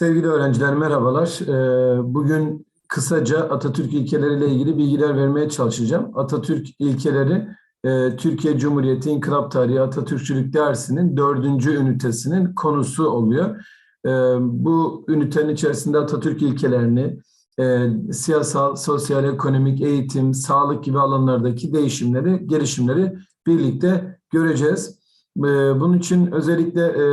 Sevgili öğrenciler merhabalar. Ee, Bugün kısaca Atatürk ilkeleriyle ilgili bilgiler vermeye çalışacağım. Atatürk ilkeleri e, Türkiye Cumhuriyeti İnkılap Tarihi Atatürkçülük dersinin dördüncü ünitesinin konusu oluyor. Ee, Bu ünitenin içerisinde Atatürk ilkelerini e, siyasal, sosyal, ekonomik, eğitim, sağlık gibi alanlardaki değişimleri, gelişimleri birlikte göreceğiz. Ee, Bunun için özellikle e,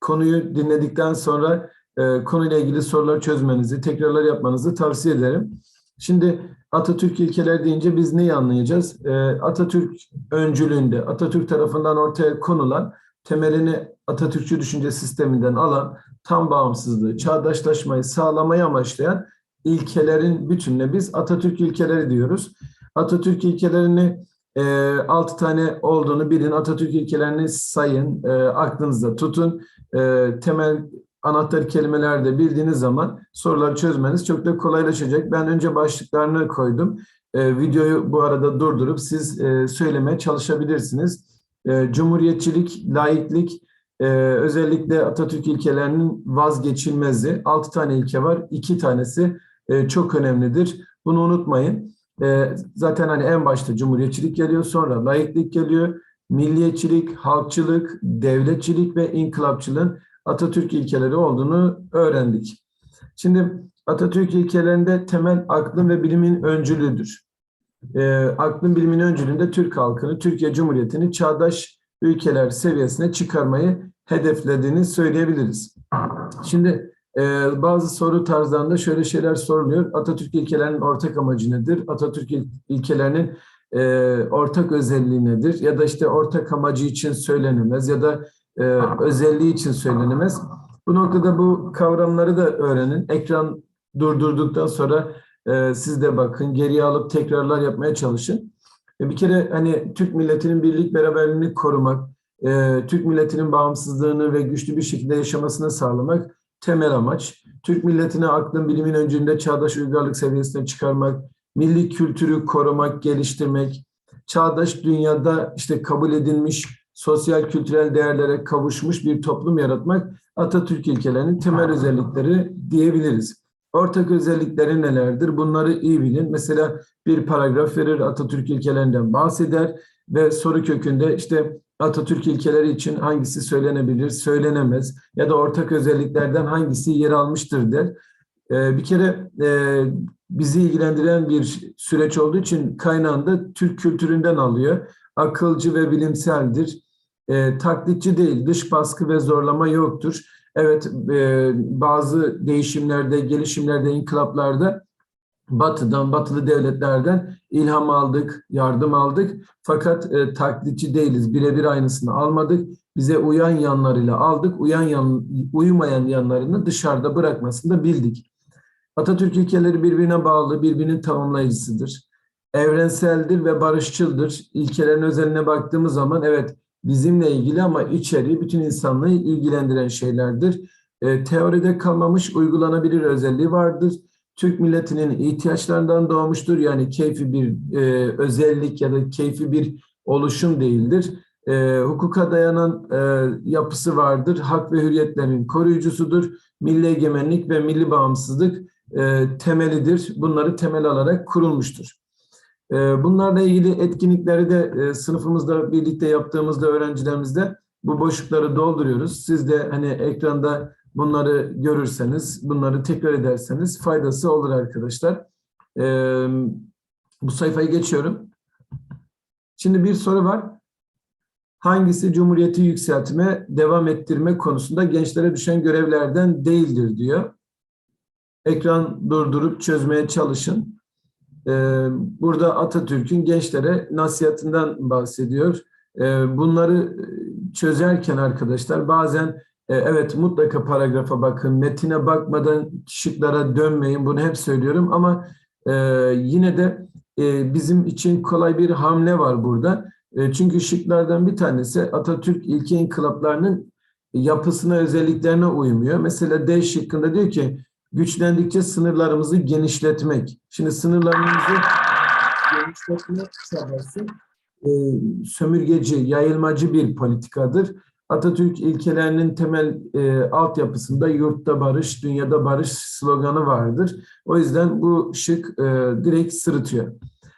konuyu dinledikten sonra e, konuyla ilgili sorular çözmenizi, tekrarlar yapmanızı tavsiye ederim. Şimdi Atatürk ilkeler deyince biz neyi anlayacağız? E, Atatürk öncülüğünde, Atatürk tarafından ortaya konulan temelini Atatürkçü düşünce sisteminden alan tam bağımsızlığı, çağdaşlaşmayı sağlamayı amaçlayan ilkelerin bütününe biz Atatürk ilkeleri diyoruz. Atatürk ilkelerini e, altı tane olduğunu bilin. Atatürk ilkelerini sayın, e, aklınızda tutun. E, temel anahtar kelimeler de bildiğiniz zaman soruları çözmeniz çok da kolaylaşacak. Ben önce başlıklarını koydum. E, videoyu bu arada durdurup siz e, söylemeye çalışabilirsiniz. E, cumhuriyetçilik, laiklik, e, özellikle Atatürk ilkelerinin vazgeçilmezi. Altı tane ilke var. İki tanesi e, çok önemlidir. Bunu unutmayın. E, zaten hani en başta cumhuriyetçilik geliyor, sonra laiklik geliyor. Milliyetçilik, halkçılık, devletçilik ve inkılapçılığın Atatürk ilkeleri olduğunu öğrendik. Şimdi Atatürk ilkelerinde temel aklın ve bilimin öncülüdür. E, aklın bilimin öncülüğünde Türk halkını, Türkiye Cumhuriyeti'ni çağdaş ülkeler seviyesine çıkarmayı hedeflediğini söyleyebiliriz. Şimdi e, bazı soru tarzlarında şöyle şeyler soruluyor. Atatürk ilkelerinin ortak amacı nedir? Atatürk il- ilkelerinin e, ortak özelliği nedir? Ya da işte ortak amacı için söylenemez ya da e, özelliği için söylenemez. Bu noktada bu kavramları da öğrenin. Ekran durdurduktan sonra e, siz de bakın, geriye alıp tekrarlar yapmaya çalışın. E, bir kere hani Türk milletinin birlik beraberliğini korumak, e, Türk milletinin bağımsızlığını ve güçlü bir şekilde yaşamasını sağlamak temel amaç. Türk milletini aklın bilimin öncünde çağdaş uygarlık seviyesine çıkarmak, milli kültürü korumak, geliştirmek, çağdaş dünyada işte kabul edilmiş sosyal kültürel değerlere kavuşmuş bir toplum yaratmak Atatürk ilkelerinin temel özellikleri diyebiliriz. Ortak özellikleri nelerdir? Bunları iyi bilin. Mesela bir paragraf verir Atatürk ilkelerinden bahseder ve soru kökünde işte Atatürk ilkeleri için hangisi söylenebilir, söylenemez ya da ortak özelliklerden hangisi yer almıştır der. Ee, bir kere e, bizi ilgilendiren bir süreç olduğu için kaynağında Türk kültüründen alıyor. Akılcı ve bilimseldir. E, taklitçi değil, dış baskı ve zorlama yoktur. Evet, e, bazı değişimlerde, gelişimlerde, inkılaplarda Batı'dan, batılı devletlerden ilham aldık, yardım aldık. Fakat e, taklitçi değiliz, birebir aynısını almadık. Bize uyan yanlarıyla aldık, uyan yan, uymayan yanlarını dışarıda bırakmasını da bildik. Atatürk ilkeleri birbirine bağlı, birbirinin tamamlayıcısıdır. Evrenseldir ve barışçıldır. İlkelerin özeline baktığımız zaman evet bizimle ilgili ama içeriği bütün insanlığı ilgilendiren şeylerdir. E, teoride kalmamış uygulanabilir özelliği vardır. Türk milletinin ihtiyaçlarından doğmuştur. Yani keyfi bir e, özellik ya da keyfi bir oluşum değildir. E, hukuka dayanan e, yapısı vardır. Hak ve hürriyetlerin koruyucusudur. Milli egemenlik ve milli bağımsızlık e, temelidir. Bunları temel alarak kurulmuştur. E, bunlarla ilgili etkinlikleri de e, sınıfımızda birlikte yaptığımızda öğrencilerimizde bu boşlukları dolduruyoruz. Siz de hani ekranda bunları görürseniz, bunları tekrar ederseniz faydası olur arkadaşlar. E, bu sayfayı geçiyorum. Şimdi bir soru var. Hangisi Cumhuriyeti yükseltme, devam ettirme konusunda gençlere düşen görevlerden değildir diyor. Ekran durdurup çözmeye çalışın. Ee, Burada Atatürk'ün gençlere nasihatından bahsediyor. Ee, Bunları çözerken arkadaşlar bazen e, evet mutlaka paragrafa bakın, metine bakmadan şıklara dönmeyin. Bunu hep söylüyorum ama e, yine de e, bizim için kolay bir hamle var burada. E, Çünkü şıklardan bir tanesi Atatürk ilke inkılaplarının yapısına, özelliklerine uymuyor. Mesela D şıkkında diyor ki güçlendikçe sınırlarımızı genişletmek. Şimdi sınırlarımızı genişletme çabası e, sömürgeci, yayılmacı bir politikadır. Atatürk ilkelerinin temel e, altyapısında yurtta barış, dünyada barış sloganı vardır. O yüzden bu şık e, direkt sırıtıyor.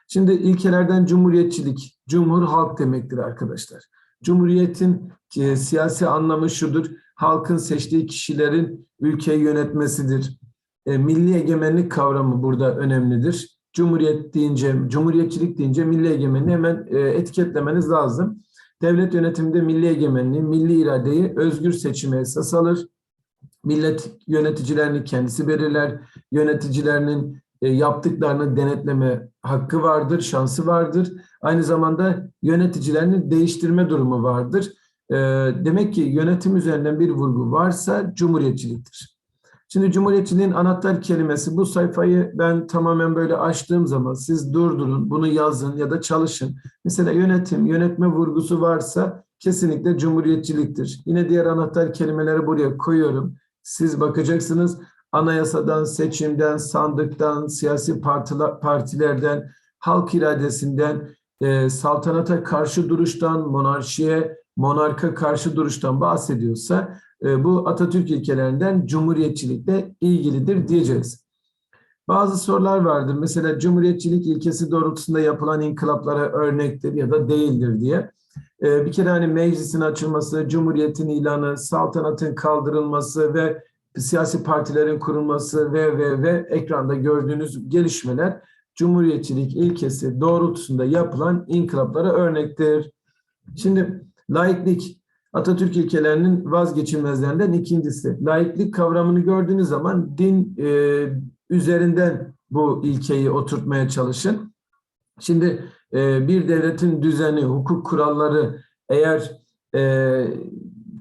Şimdi ilkelerden cumhuriyetçilik, cumhur halk demektir arkadaşlar. Cumhuriyetin e, siyasi anlamı şudur, halkın seçtiği kişilerin ülkeyi yönetmesidir. E, milli egemenlik kavramı burada önemlidir. Cumhuriyet deyince, cumhuriyetçilik deyince milli egemenliği hemen e, etiketlemeniz lazım. Devlet yönetiminde milli egemenliği, milli iradeyi özgür seçime esas alır. Millet yöneticilerini kendisi belirler. Yöneticilerinin e, yaptıklarını denetleme hakkı vardır, şansı vardır. Aynı zamanda yöneticilerini değiştirme durumu vardır. Demek ki yönetim üzerinden bir vurgu varsa cumhuriyetçiliktir. Şimdi cumhuriyetçiliğin anahtar kelimesi bu sayfayı ben tamamen böyle açtığım zaman siz durdurun, bunu yazın ya da çalışın. Mesela yönetim, yönetme vurgusu varsa kesinlikle cumhuriyetçiliktir. Yine diğer anahtar kelimeleri buraya koyuyorum. Siz bakacaksınız anayasadan, seçimden, sandıktan, siyasi partiler, partilerden, halk iradesinden, e, saltanata karşı duruştan, monarşiye, monarka karşı duruştan bahsediyorsa bu Atatürk ilkelerinden cumhuriyetçilikle ilgilidir diyeceğiz. Bazı sorular vardır. Mesela cumhuriyetçilik ilkesi doğrultusunda yapılan inkılaplara örnektir ya da değildir diye. E, bir kere hani meclisin açılması, cumhuriyetin ilanı, saltanatın kaldırılması ve siyasi partilerin kurulması ve ve ve ekranda gördüğünüz gelişmeler cumhuriyetçilik ilkesi doğrultusunda yapılan inkılaplara örnektir. Şimdi laiklik Atatürk ilkelerinin vazgeçilmezlerinden ikincisi. Laiklik kavramını gördüğünüz zaman din e, üzerinden bu ilkeyi oturtmaya çalışın. Şimdi e, bir devletin düzeni, hukuk kuralları eğer e,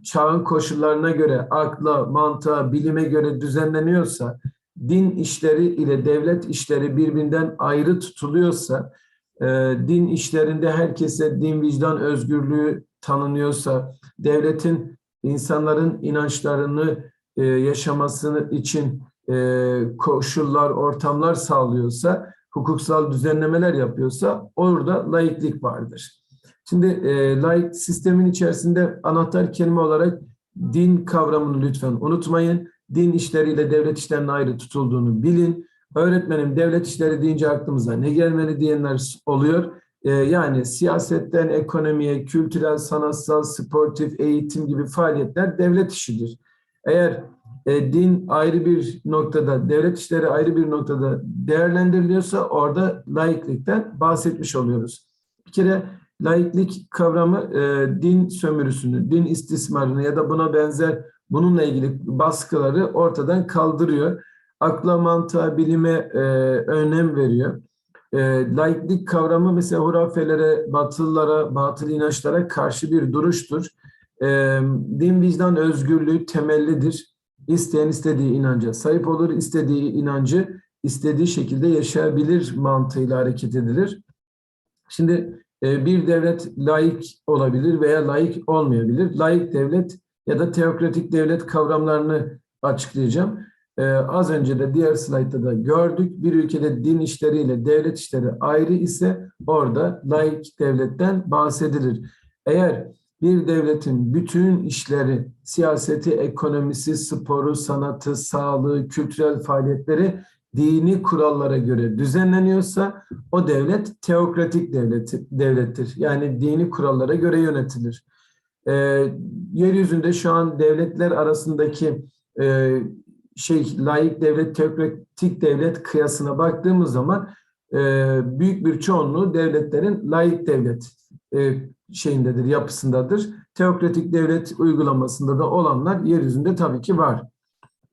çağın koşullarına göre, akla, mantığa, bilime göre düzenleniyorsa, din işleri ile devlet işleri birbirinden ayrı tutuluyorsa, e, din işlerinde herkese din vicdan özgürlüğü tanınıyorsa, devletin insanların inançlarını e, yaşamasını için e, koşullar, ortamlar sağlıyorsa, hukuksal düzenlemeler yapıyorsa orada laiklik vardır. Şimdi e, laik sistemin içerisinde anahtar kelime olarak din kavramını lütfen unutmayın. Din işleriyle devlet işlerinin ayrı tutulduğunu bilin. Öğretmenim devlet işleri deyince aklımıza ne gelmeli diyenler oluyor. E, yani siyasetten ekonomiye, kültürel, sanatsal, sportif, eğitim gibi faaliyetler devlet işidir. Eğer e, din ayrı bir noktada, devlet işleri ayrı bir noktada değerlendiriliyorsa orada laiklikten bahsetmiş oluyoruz. Bir kere laiklik kavramı e, din sömürüsünü, din istismarını ya da buna benzer bununla ilgili baskıları ortadan kaldırıyor. Akla, mantığa, bilime e, önem veriyor. E, laiklik kavramı mesela hurafelere, batıllara, batıl inançlara karşı bir duruştur. E, din vicdan özgürlüğü temellidir. İsteyen istediği inanca sahip olur, istediği inancı istediği şekilde yaşayabilir mantığıyla hareket edilir. Şimdi e, bir devlet laik olabilir veya laik olmayabilir. Laik devlet ya da teokratik devlet kavramlarını açıklayacağım. Ee, az önce de diğer slaytta da gördük. Bir ülkede din işleriyle devlet işleri ayrı ise orada laik devletten bahsedilir. Eğer bir devletin bütün işleri, siyaseti, ekonomisi, sporu, sanatı, sağlığı, kültürel faaliyetleri dini kurallara göre düzenleniyorsa o devlet teokratik devleti, devlettir. Yani dini kurallara göre yönetilir. E, yeryüzünde şu an devletler arasındaki e, şey layık devlet, teokratik devlet kıyasına baktığımız zaman e, büyük bir çoğunluğu devletlerin layık devlet e, şeyindedir, yapısındadır. Teokratik devlet uygulamasında da olanlar yeryüzünde tabii ki var.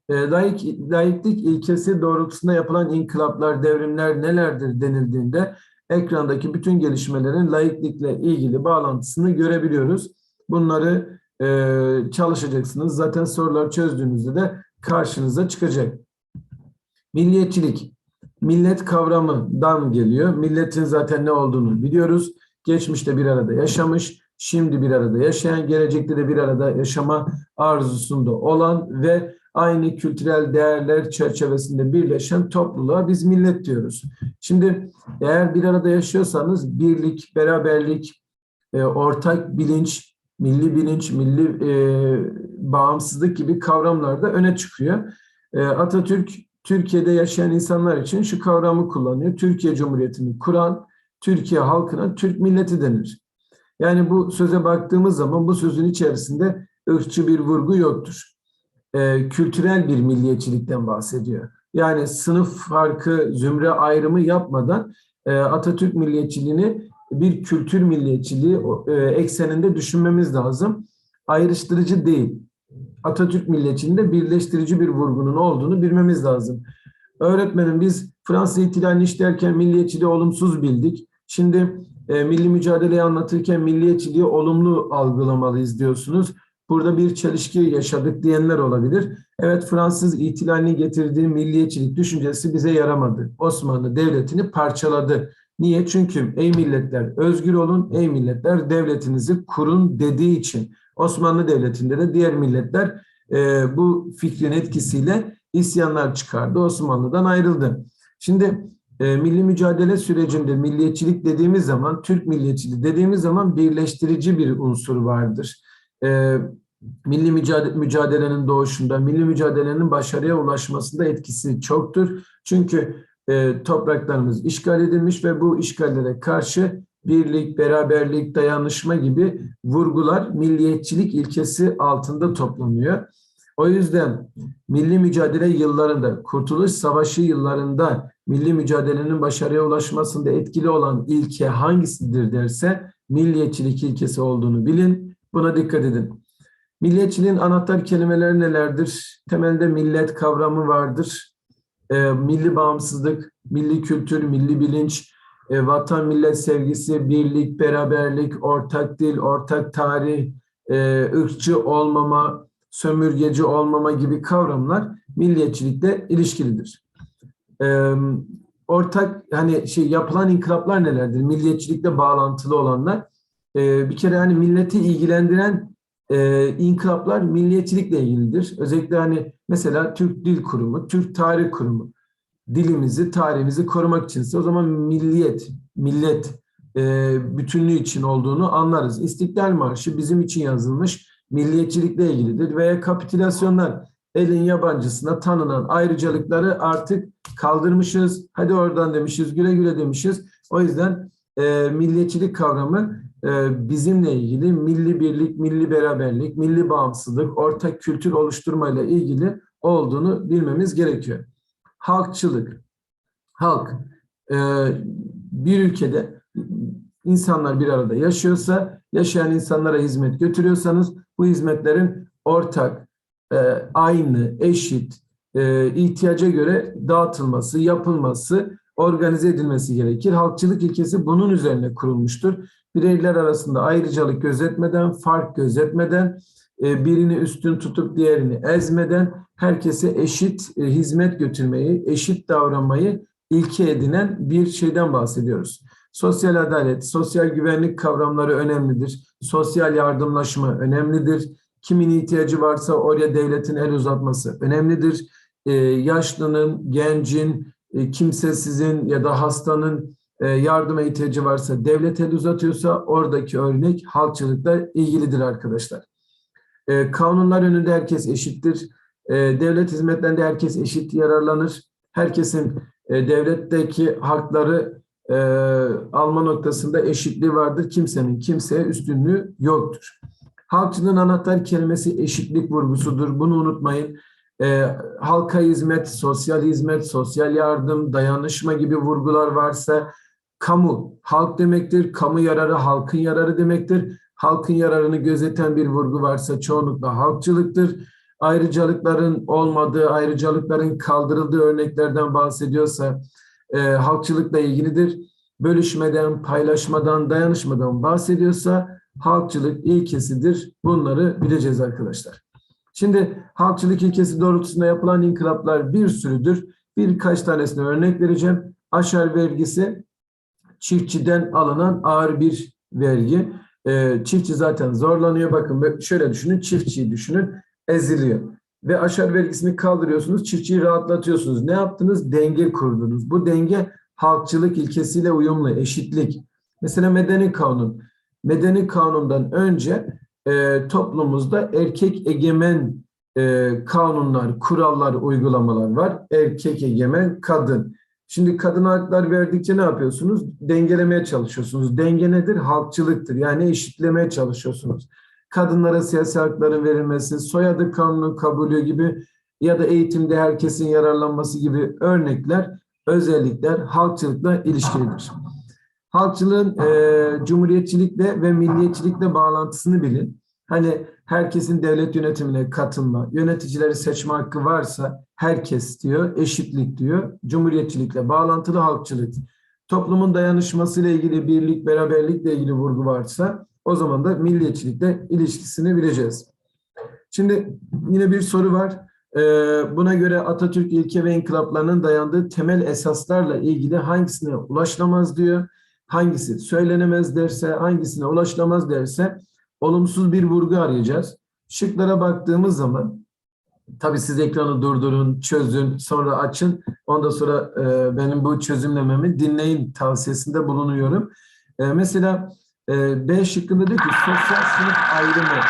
E, layık, layıklık ilkesi doğrultusunda yapılan inkılaplar, devrimler nelerdir denildiğinde ekrandaki bütün gelişmelerin layıklıkla ilgili bağlantısını görebiliyoruz. Bunları e, çalışacaksınız. Zaten sorular çözdüğünüzde de karşınıza çıkacak. Milliyetçilik, millet kavramından geliyor. Milletin zaten ne olduğunu biliyoruz. Geçmişte bir arada yaşamış, şimdi bir arada yaşayan, gelecekte de bir arada yaşama arzusunda olan ve aynı kültürel değerler çerçevesinde birleşen topluluğa biz millet diyoruz. Şimdi eğer bir arada yaşıyorsanız birlik, beraberlik, e, ortak bilinç, milli bilinç, milli e, bağımsızlık gibi kavramlar da öne çıkıyor. E, Atatürk Türkiye'de yaşayan insanlar için şu kavramı kullanıyor. Türkiye Cumhuriyeti'ni kuran Türkiye halkına Türk milleti denir. Yani bu söze baktığımız zaman bu sözün içerisinde ırkçı bir vurgu yoktur. E, kültürel bir milliyetçilikten bahsediyor. Yani sınıf farkı, zümre ayrımı yapmadan e, Atatürk milliyetçiliğini bir kültür milliyetçiliği e, ekseninde düşünmemiz lazım. Ayrıştırıcı değil. Atatürk milliyetçiliğinde birleştirici bir vurgunun olduğunu bilmemiz lazım. Öğretmenim biz Fransız ihtilalini işlerken milliyetçiliği olumsuz bildik. Şimdi e, milli mücadeleyi anlatırken milliyetçiliği olumlu algılamalıyız diyorsunuz. Burada bir çelişki yaşadık diyenler olabilir. Evet Fransız ihtilalini getirdiği milliyetçilik düşüncesi bize yaramadı. Osmanlı Devleti'ni parçaladı. Niye? Çünkü ey milletler özgür olun, ey milletler devletinizi kurun dediği için. Osmanlı Devleti'nde de diğer milletler e, bu fikrin etkisiyle isyanlar çıkardı. Osmanlı'dan ayrıldı. Şimdi e, milli mücadele sürecinde milliyetçilik dediğimiz zaman, Türk milliyetçiliği dediğimiz zaman birleştirici bir unsur vardır. E, milli mücadele, mücadelenin doğuşunda, milli mücadelenin başarıya ulaşmasında etkisi çoktur. Çünkü e, topraklarımız işgal edilmiş ve bu işgallere karşı birlik, beraberlik, dayanışma gibi vurgular milliyetçilik ilkesi altında toplanıyor. O yüzden milli mücadele yıllarında, Kurtuluş Savaşı yıllarında milli mücadelenin başarıya ulaşmasında etkili olan ilke hangisidir derse milliyetçilik ilkesi olduğunu bilin. Buna dikkat edin. Milliyetçiliğin anahtar kelimeleri nelerdir? Temelde millet kavramı vardır. E, milli bağımsızlık, milli kültür, milli bilinç, e, vatan millet sevgisi, birlik, beraberlik, ortak dil, ortak tarih, e, ırkçı olmama, sömürgeci olmama gibi kavramlar milliyetçilikle ilişkilidir. E, ortak hani şey yapılan inkılaplar nelerdir? Milliyetçilikle bağlantılı olanlar. E, bir kere hani milleti ilgilendiren e, inkılaplar milliyetçilikle ilgilidir. Özellikle hani mesela Türk Dil Kurumu, Türk Tarih Kurumu dilimizi, tarihimizi korumak içinse o zaman milliyet, millet e, bütünlüğü için olduğunu anlarız. İstiklal Marşı bizim için yazılmış milliyetçilikle ilgilidir veya kapitülasyonlar elin yabancısına tanınan ayrıcalıkları artık kaldırmışız. Hadi oradan demişiz, güle güle demişiz. O yüzden e, milliyetçilik kavramı bizimle ilgili milli birlik, milli beraberlik, milli bağımsızlık, ortak kültür oluşturmayla ilgili olduğunu bilmemiz gerekiyor halkçılık. Halk e, bir ülkede insanlar bir arada yaşıyorsa, yaşayan insanlara hizmet götürüyorsanız bu hizmetlerin ortak, e, aynı, eşit, e, ihtiyaca göre dağıtılması, yapılması, organize edilmesi gerekir. Halkçılık ilkesi bunun üzerine kurulmuştur. Bireyler arasında ayrıcalık gözetmeden, fark gözetmeden, birini üstün tutup diğerini ezmeden herkese eşit e, hizmet götürmeyi, eşit davranmayı ilke edinen bir şeyden bahsediyoruz. Sosyal adalet, sosyal güvenlik kavramları önemlidir. Sosyal yardımlaşma önemlidir. Kimin ihtiyacı varsa oraya devletin el uzatması önemlidir. Ee, yaşlının, gencin, e, kimsesizin ya da hastanın e, yardıma ihtiyacı varsa devlet el uzatıyorsa oradaki örnek halkçılıkla ilgilidir arkadaşlar. E, kanunlar önünde herkes eşittir. E, devlet hizmetlerinde herkes eşit yararlanır. Herkesin e, devletteki hakları e, alma noktasında eşitliği vardır. Kimsenin kimseye üstünlüğü yoktur. Halkçılığın anahtar kelimesi eşitlik vurgusudur. Bunu unutmayın. E, halka hizmet, sosyal hizmet, sosyal yardım, dayanışma gibi vurgular varsa kamu, halk demektir. Kamu yararı, halkın yararı demektir. Halkın yararını gözeten bir vurgu varsa çoğunlukla halkçılıktır ayrıcalıkların olmadığı, ayrıcalıkların kaldırıldığı örneklerden bahsediyorsa e, halkçılıkla ilgilidir. Bölüşmeden, paylaşmadan, dayanışmadan bahsediyorsa halkçılık ilkesidir. Bunları bileceğiz arkadaşlar. Şimdi halkçılık ilkesi doğrultusunda yapılan inkılaplar bir sürüdür. Birkaç tanesine örnek vereceğim. Aşar vergisi çiftçiden alınan ağır bir vergi. Ee, çiftçi zaten zorlanıyor. Bakın şöyle düşünün, çiftçiyi düşünün eziliyor. Ve aşar vergisini kaldırıyorsunuz, çiftçiyi rahatlatıyorsunuz. Ne yaptınız? Denge kurdunuz. Bu denge halkçılık ilkesiyle uyumlu, eşitlik. Mesela medeni kanun. Medeni kanundan önce e, toplumumuzda erkek egemen e, kanunlar, kurallar, uygulamalar var. Erkek egemen, kadın. Şimdi kadın haklar verdikçe ne yapıyorsunuz? Dengelemeye çalışıyorsunuz. Denge nedir? Halkçılıktır. Yani eşitlemeye çalışıyorsunuz. Kadınlara siyasi hakların verilmesi, soyadı kanunun kabulü gibi ya da eğitimde herkesin yararlanması gibi örnekler, özellikler halkçılıkla ilişkilidir. Halkçılığın e, cumhuriyetçilikle ve milliyetçilikle bağlantısını bilin. Hani herkesin devlet yönetimine katılma, yöneticileri seçme hakkı varsa herkes diyor, eşitlik diyor, cumhuriyetçilikle bağlantılı halkçılık. Toplumun dayanışmasıyla ilgili birlik, beraberlikle ilgili vurgu varsa o zaman da milliyetçilikle ilişkisini bileceğiz. Şimdi yine bir soru var. Ee, buna göre Atatürk ilke ve inkılaplarının dayandığı temel esaslarla ilgili hangisine ulaşılamaz diyor. Hangisi söylenemez derse, hangisine ulaşılamaz derse olumsuz bir vurgu arayacağız. Şıklara baktığımız zaman tabii siz ekranı durdurun, çözün, sonra açın. Ondan sonra e, benim bu çözümlememi dinleyin tavsiyesinde bulunuyorum. E, mesela e, B şıkkında diyor ki sosyal sınıf ayrımı.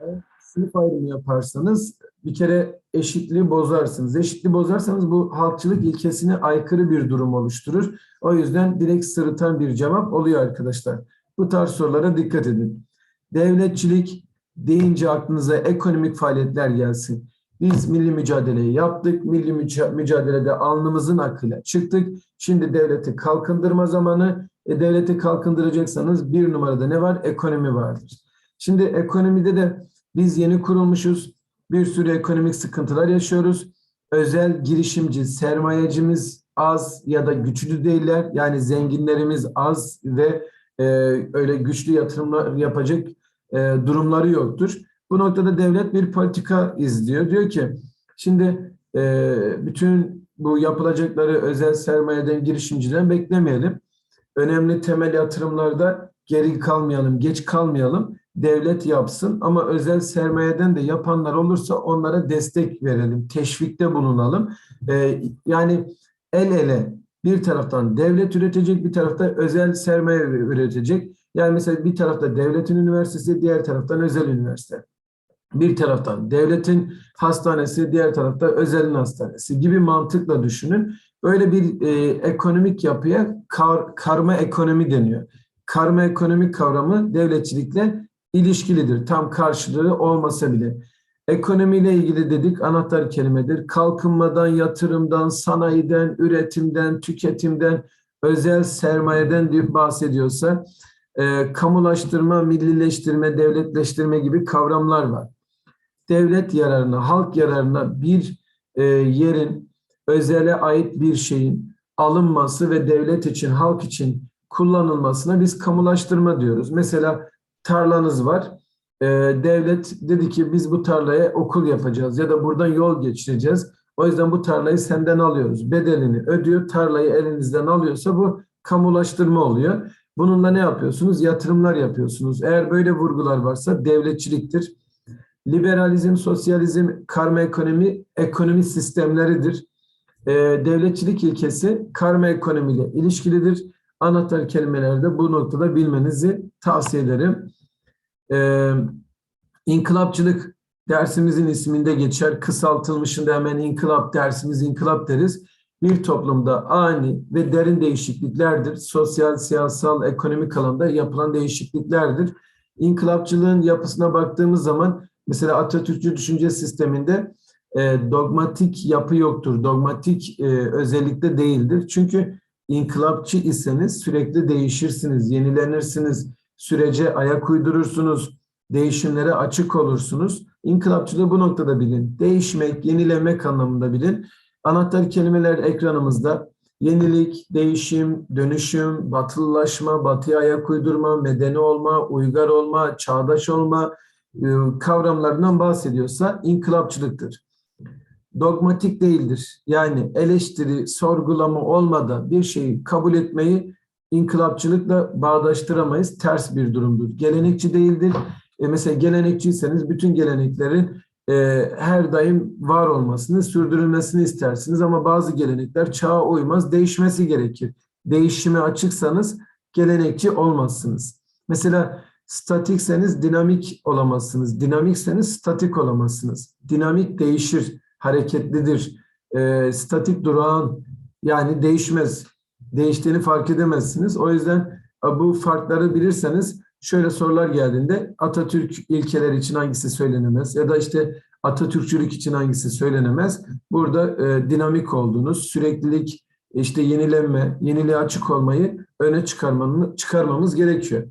E, sınıf ayrımı yaparsanız bir kere eşitliği bozarsınız. Eşitliği bozarsanız bu halkçılık ilkesine aykırı bir durum oluşturur. O yüzden direkt sırıtan bir cevap oluyor arkadaşlar. Bu tarz sorulara dikkat edin. Devletçilik deyince aklınıza ekonomik faaliyetler gelsin. Biz milli mücadeleyi yaptık. Milli mücadelede alnımızın akıyla çıktık. Şimdi devleti kalkındırma zamanı. E, devleti kalkındıracaksanız bir numarada ne var? Ekonomi vardır. Şimdi ekonomide de biz yeni kurulmuşuz. Bir sürü ekonomik sıkıntılar yaşıyoruz. Özel girişimci, sermayecimiz az ya da güçlü değiller. Yani zenginlerimiz az ve e, öyle güçlü yatırımlar yapacak e, durumları yoktur. Bu noktada devlet bir politika izliyor. Diyor ki şimdi e, bütün bu yapılacakları özel sermayeden girişimciden beklemeyelim. Önemli temel yatırımlarda geri kalmayalım, geç kalmayalım. Devlet yapsın ama özel sermayeden de yapanlar olursa onlara destek verelim, teşvikte bulunalım. E, yani el ele bir taraftan devlet üretecek, bir tarafta özel sermaye üretecek. Yani mesela bir tarafta devletin üniversitesi, diğer taraftan özel üniversite. Bir taraftan devletin hastanesi, diğer tarafta özelin hastanesi gibi mantıkla düşünün. Böyle bir e, ekonomik yapıya kar, karma ekonomi deniyor. Karma ekonomik kavramı devletçilikle ilişkilidir. Tam karşılığı olmasa bile. Ekonomiyle ilgili dedik anahtar kelimedir. Kalkınmadan, yatırımdan, sanayiden, üretimden, tüketimden, özel sermayeden bahsediyorsa e, kamulaştırma, millileştirme, devletleştirme gibi kavramlar var. Devlet yararına, halk yararına bir e, yerin, özele ait bir şeyin alınması ve devlet için, halk için kullanılmasına biz kamulaştırma diyoruz. Mesela tarlanız var e, devlet dedi ki biz bu tarlaya okul yapacağız ya da buradan yol geçireceğiz. O yüzden bu tarlayı senden alıyoruz. Bedelini ödüyor, tarlayı elinizden alıyorsa bu kamulaştırma oluyor. Bununla ne yapıyorsunuz? Yatırımlar yapıyorsunuz. Eğer böyle vurgular varsa devletçiliktir. Liberalizm, sosyalizm, karma ekonomi, ekonomi sistemleridir. E, devletçilik ilkesi karma ekonomiyle ilişkilidir. Anahtar kelimelerde bu noktada bilmenizi tavsiye ederim. Ee, inkılapçılık dersimizin isminde geçer. Kısaltılmışında hemen inkılap dersimiz inkılap deriz. Bir toplumda ani ve derin değişikliklerdir. Sosyal, siyasal, ekonomik alanda yapılan değişikliklerdir. İnkılapçılığın yapısına baktığımız zaman mesela Atatürkçü düşünce sisteminde e, dogmatik yapı yoktur. Dogmatik e, özellikle değildir. Çünkü inkılapçı iseniz sürekli değişirsiniz, yenilenirsiniz, sürece ayak uydurursunuz, değişimlere açık olursunuz. İnkılapçılığı bu noktada bilin. Değişmek, yenilemek anlamında bilin. Anahtar kelimeler ekranımızda. Yenilik, değişim, dönüşüm, batılılaşma, batıya ayak uydurma, medeni olma, uygar olma, çağdaş olma e, kavramlarından bahsediyorsa inkılapçılıktır. Dogmatik değildir. Yani eleştiri, sorgulama olmadan bir şeyi kabul etmeyi inkılapçılıkla bağdaştıramayız. Ters bir durumdur. Gelenekçi değildir. E mesela gelenekçiyseniz bütün geleneklerin e, her daim var olmasını, sürdürülmesini istersiniz ama bazı gelenekler çağa uymaz, değişmesi gerekir. Değişime açıksanız gelenekçi olmazsınız. Mesela Statikseniz dinamik olamazsınız. Dinamikseniz statik olamazsınız. Dinamik değişir, hareketlidir. Ee, statik durağan yani değişmez. Değiştiğini fark edemezsiniz. O yüzden e, bu farkları bilirseniz şöyle sorular geldiğinde Atatürk ilkeleri için hangisi söylenemez ya da işte Atatürkçülük için hangisi söylenemez? Burada e, dinamik olduğunuz, süreklilik, işte yenilenme, yeniliğe açık olmayı öne çıkarmamız, çıkarmamız gerekiyor.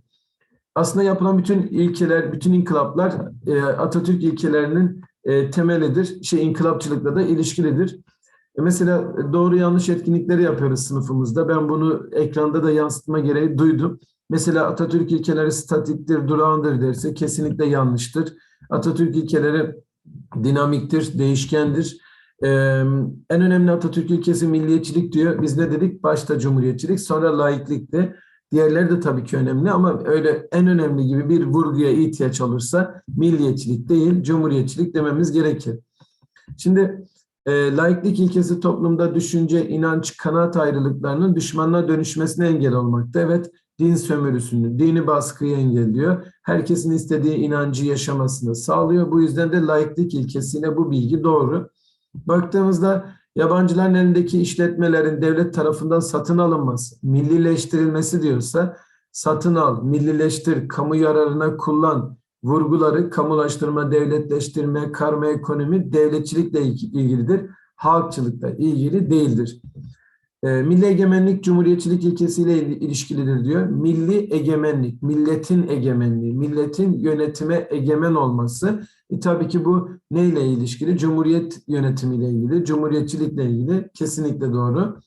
Aslında yapılan bütün ilkeler, bütün inkılaplar e, Atatürk ilkelerinin e, temelidir. Şey inkılapçılıkla da ilişkilidir. E, mesela doğru yanlış etkinlikleri yapıyoruz sınıfımızda. Ben bunu ekranda da yansıtma gereği duydum. Mesela Atatürk ilkeleri statiktir, durağandır derse kesinlikle yanlıştır. Atatürk ilkeleri dinamiktir, değişkendir. Ee, en önemli Atatürk ilkesi milliyetçilik diyor. Biz ne dedik? Başta cumhuriyetçilik, sonra laiklikti. Diğerleri de tabii ki önemli ama öyle en önemli gibi bir vurguya ihtiyaç olursa milliyetçilik değil, cumhuriyetçilik dememiz gerekir. Şimdi e, laiklik ilkesi toplumda düşünce, inanç, kanaat ayrılıklarının düşmanlığa dönüşmesine engel olmakta. Evet, din sömürüsünü, dini baskıyı engelliyor. Herkesin istediği inancı yaşamasını sağlıyor. Bu yüzden de laiklik ilkesiyle bu bilgi doğru. Baktığımızda yabancıların elindeki işletmelerin devlet tarafından satın alınması, millileştirilmesi diyorsa satın al, millileştir, kamu yararına kullan vurguları kamulaştırma, devletleştirme, karma ekonomi devletçilikle ilgilidir. Halkçılıkla ilgili değildir. E, milli egemenlik cumhuriyetçilik ilkesiyle ilişkilidir diyor. Milli egemenlik, milletin egemenliği, milletin yönetime egemen olması. E, tabii ki bu neyle ilişkili? Cumhuriyet yönetimiyle ilgili, cumhuriyetçilikle ilgili kesinlikle doğru.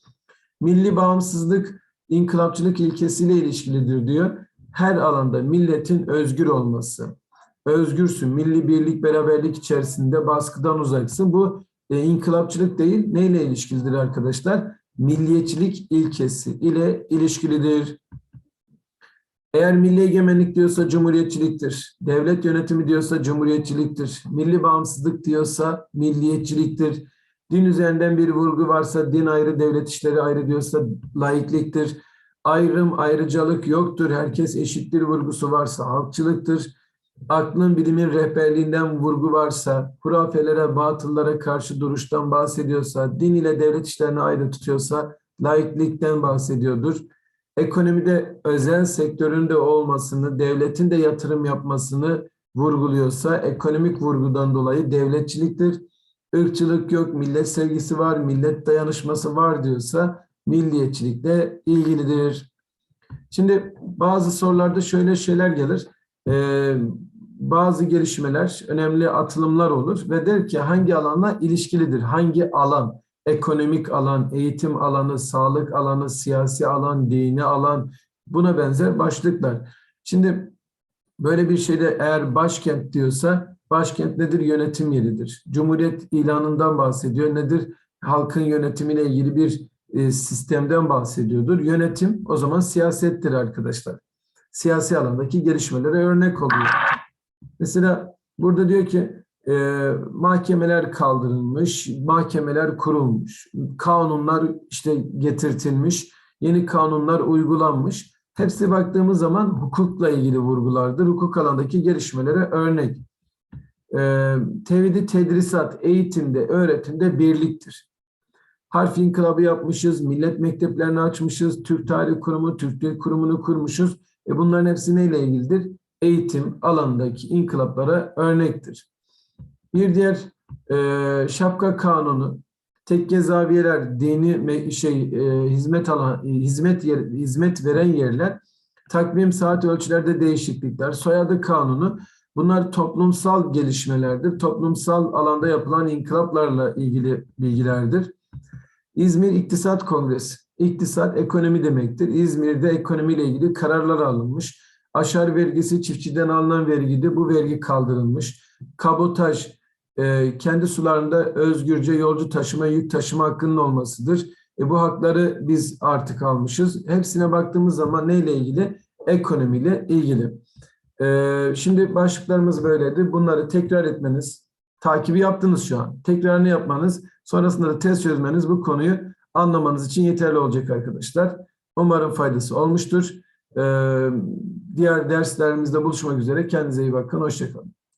Milli bağımsızlık, inkılapçılık ilkesiyle ilişkilidir diyor. Her alanda milletin özgür olması. Özgürsün, milli birlik, beraberlik içerisinde baskıdan uzaksın. Bu e, inkılapçılık değil, neyle ilişkilidir arkadaşlar? milliyetçilik ilkesi ile ilişkilidir. Eğer milli egemenlik diyorsa cumhuriyetçiliktir. Devlet yönetimi diyorsa cumhuriyetçiliktir. Milli bağımsızlık diyorsa milliyetçiliktir. Din üzerinden bir vurgu varsa din ayrı, devlet işleri ayrı diyorsa laikliktir. Ayrım, ayrıcalık yoktur. Herkes eşittir vurgusu varsa halkçılıktır. Aklın bilimin rehberliğinden vurgu varsa, hurafelere, batıllara karşı duruştan bahsediyorsa, din ile devlet işlerini ayrı tutuyorsa, laiklikten bahsediyordur. Ekonomide özel sektörün de olmasını, devletin de yatırım yapmasını vurguluyorsa, ekonomik vurgudan dolayı devletçiliktir. Irkçılık yok, millet sevgisi var, millet dayanışması var diyorsa, milliyetçilikle ilgilidir. Şimdi bazı sorularda şöyle şeyler gelir. Ee, bazı gelişmeler, önemli atılımlar olur ve der ki hangi alanla ilişkilidir? Hangi alan? Ekonomik alan, eğitim alanı, sağlık alanı, siyasi alan, dini alan buna benzer başlıklar. Şimdi böyle bir şeyde eğer başkent diyorsa başkent nedir? Yönetim yeridir. Cumhuriyet ilanından bahsediyor. Nedir? Halkın yönetimiyle ilgili bir e, sistemden bahsediyordur. Yönetim o zaman siyasettir arkadaşlar. Siyasi alandaki gelişmelere örnek oluyor. Mesela burada diyor ki e, mahkemeler kaldırılmış, mahkemeler kurulmuş, kanunlar işte getirtilmiş, yeni kanunlar uygulanmış. Hepsi baktığımız zaman hukukla ilgili vurgulardır. Hukuk alandaki gelişmelere örnek. E, tevhidi tedrisat, eğitimde, öğretimde birliktir. Harf inkılabı yapmışız, millet mekteplerini açmışız, Türk Tarih Kurumu, Türk Dil Kurumu'nu kurmuşuz. E bunların hepsi neyle ilgilidir? Eğitim alanındaki inkılaplara örnektir. Bir diğer e, şapka kanunu, tekke zaviyeler, dini şey e, hizmet alan hizmet yer, hizmet veren yerler, takvim saat ölçülerde değişiklikler, soyadı kanunu bunlar toplumsal gelişmelerdir. Toplumsal alanda yapılan inkılaplarla ilgili bilgilerdir. İzmir İktisat Kongresi, iktisat ekonomi demektir. İzmir'de ekonomiyle ilgili kararlar alınmış Aşar vergisi çiftçiden alınan vergiydi. Bu vergi kaldırılmış. Kabotaj e, kendi sularında özgürce yolcu taşıma, yük taşıma hakkının olmasıdır. E, bu hakları biz artık almışız. Hepsine baktığımız zaman neyle ilgili? Ekonomiyle ilgili. E, şimdi başlıklarımız böyledi. Bunları tekrar etmeniz, takibi yaptınız şu an. Tekrarını yapmanız, sonrasında da test çözmeniz bu konuyu anlamanız için yeterli olacak arkadaşlar. Umarım faydası olmuştur. Diğer derslerimizde buluşmak üzere. Kendinize iyi bakın. Hoşçakalın.